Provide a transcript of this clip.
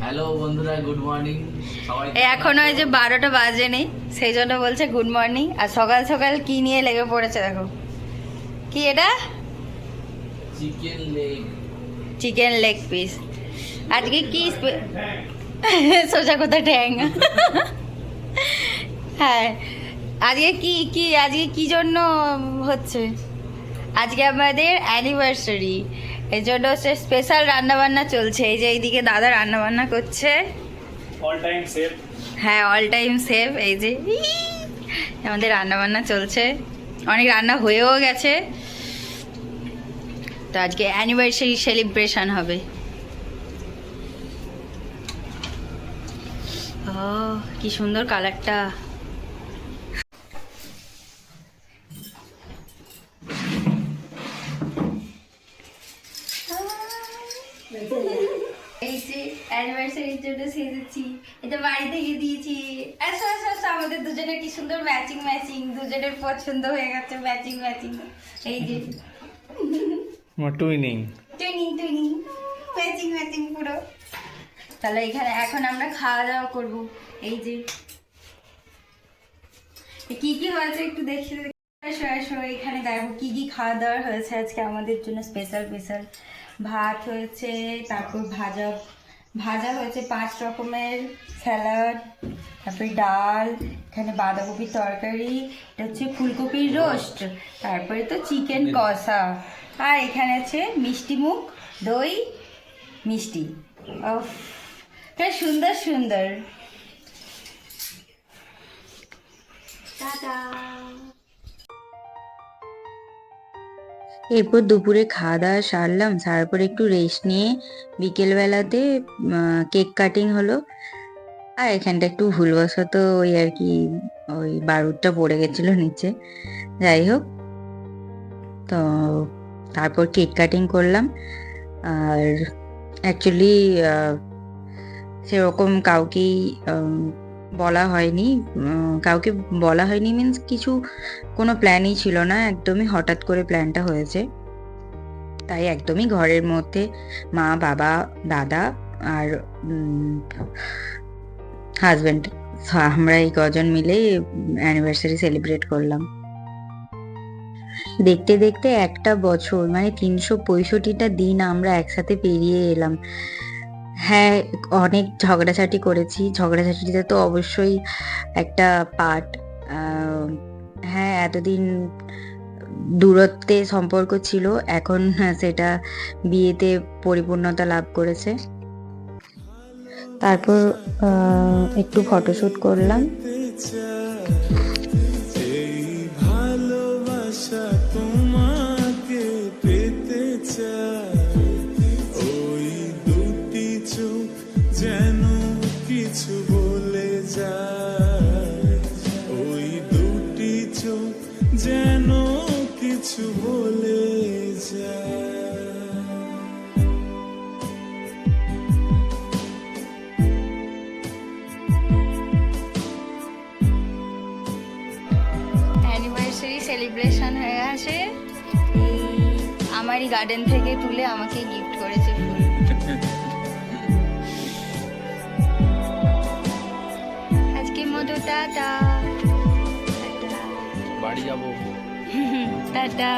Hello বন্ধুরা good morning এখন ওই যে বারোটা বাজেনি সেই জন্য বলছে গুড মর্নিং আর সকাল সকাল কি নিয়ে লেগে পড়েছে দেখো। কি এটা? Chicken leg chicken leg piece আজকে কি সোজা কথা ঠ্যাং? হ্যাঁ। আজকে কি কি আজকে কি জন্য হচ্ছে? আজকে আমাদের অ্যানিভার্সারি এই জন্য হচ্ছে স্পেশাল রান্নাবান্না চলছে। এই যে এইদিকে দাদা রান্নাবান্না করছে। অল টাইম সেফ হ্যাঁ অল টাইম সেভ এই যে আমাদের রান্না বান্না চলছে। অনেক রান্না হয়েও গেছে। তো আজকে অ্যানিভার্সারি সেলিব্রেশন হবে। ও কি সুন্দর কালারটা এই যে অ্যানিভার্সারির জন্য সেজেছি এটা বাড়ি থেকে দিয়েছি। আসো আসো আসো আমাদের দুজনের কি সুন্দর ম্যাচিং ম্যাচিং দুজনের পছন্দ হয়ে গেছে ম্যাচিং ম্যাচিং এই যে। Twinning twinning twinning matching matching পুরো। তাহলে এখানে এখন আমরা খাওয়া দাওয়া করব। এই যে। কি কি হয়েছে একটু দেখি এখানে দেখো কি কি খাওয়া দাওয়া হয়েছে আজকে আমাদের জন্য স্পেশাল স্পেশাল ভাত হয়েছে তারপর ভাজা ভাজা হয়েছে পাঁচ রকমের স্যালাড তারপরে ডাল এখানে বাঁধাকপির তরকারি এটা হচ্ছে ফুলকপির রোস্ট তারপরে তো চিকেন কষা আর এখানে আছে মিষ্টি মুখ দই মিষ্টি। ও সুন্দর সুন্দর। টাটা। এরপর দুপুরে খাওয়া দাওয়া সারলাম, সারার পর একটু রেস্ট নিয়ে বিকেলবেলাতে কেক কাটিং হলো। আর এখানটা একটু ভুলবশত ওই আর কি, ওই বারুদটা পড়ে গেছিল নিচে। যাই হোক, তো তারপর কেক কাটিং করলাম। আর অ্যাকচুয়ালি সেরকম কাউকেই বলা হয়নি। কাউকে বলা হয়নি মিন্স কিছু কোনো প্ল্যানই ছিল না। একদমই হঠাৎ করে প্ল্যানটা হয়েছে। তাই একদমই ঘরের মধ্যে মা, বাবা, দাদা আর হাজব্যান্ড আমরা এই কজন মিলে অ্যানিভার্সারি সেলিব্রেট করলাম। দেখতে দেখতে একটা বছর মানে তিনশো পঁয়ষট্টিটা দিন আমরা একসাথে পেরিয়ে এলাম। হ্যাঁ অনেক ঝগড়াঝাটি করেছি। ঝগড়াঝাটিতে তো অবশ্যই একটা পার্ট হ্যাঁ এতদিন দূরত্বে সম্পর্ক ছিল, এখন সেটা বিয়েতে পরিপূর্ণতা লাভ করেছে। তারপর একটু ফটোশ্যুট করলাম। সেলিব্রেশন হয়ে গেছে। আমারই গার্ডেন থেকে তুলে আমাকে গিফট করেছে ফুল। আজকে মতো টাটা টাটা বাড়ি যাব। টাটা